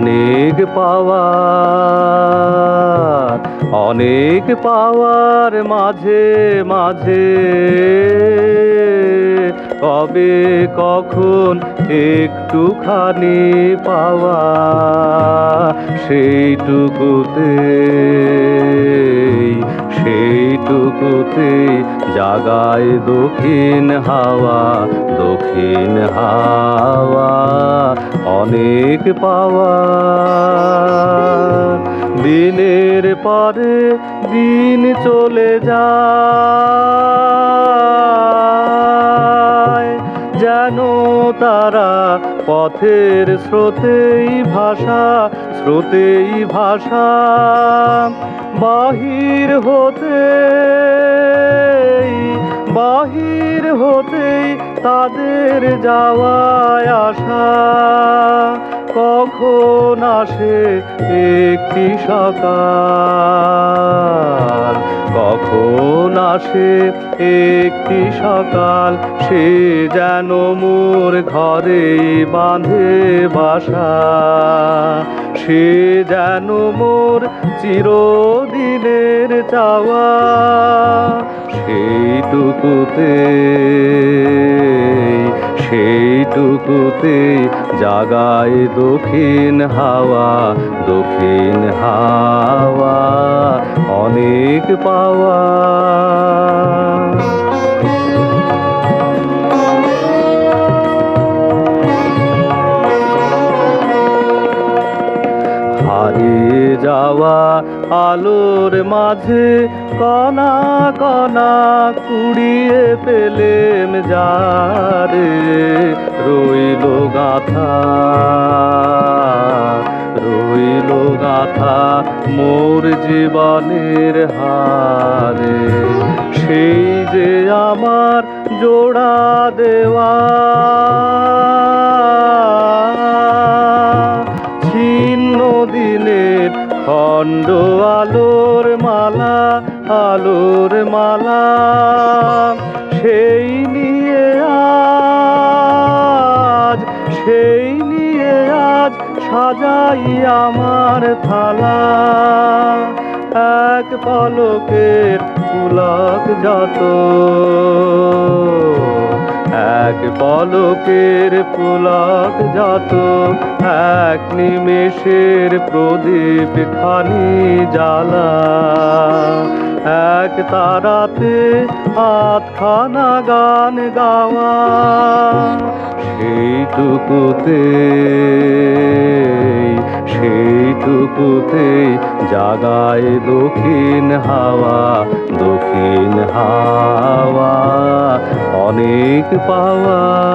অনেক পাওয়ার অনেক পাওয়ার মাঝে মাঝে। কবে কখন একটুখানি পাওয়া সেইটুকুতে সেইটুকুতে জাগায় দক্ষিণ হাওয়া দক্ষিণ হাওয়া অনেক পাওয়া। দিনের পরে দিন চলে যায়। পথের স্রোতেই ভাষা স্রোতেই ভাষা বাহির হতে বাহির হতেই তাদের যাওয়ায় আসা। কখন আসে একটি সকাল? কখন আসে একটি সকাল? সে যেন মোর ঘরে বাঁধে বাসা। সে যেন মোর চিরদিনের চাওয়া। সেইটুকুতে সেইটুকুতে জাগায় দক্ষিণ হাওয়া দক্ষিণ হাওয়া অনেক পাওয়া। আলোর মাঝে কণা কণা কুড়িয়ে পেলেম যারে, রইল গাথা রইল গাথা মোর জীবনের হারে। সেই যে আমার জোড়া দেওয়া খণ্ড আলোর মালা আলোর মালা, সেই নিয়ে আজ, সেই নিয়ে আজ সাজাই আমার থালা। এক পলকের পুলক যত এক পলকের পুলক যত এক নিমেষের প্রদীপ খানি জ্বালা। এক তারাতে আধখানা গান গাওয়া সেইটুকুতে সেইটুকুতে জাগায় দক্ষিণ হাওয়া দক্ষিণ হাওয়া। পাওয়া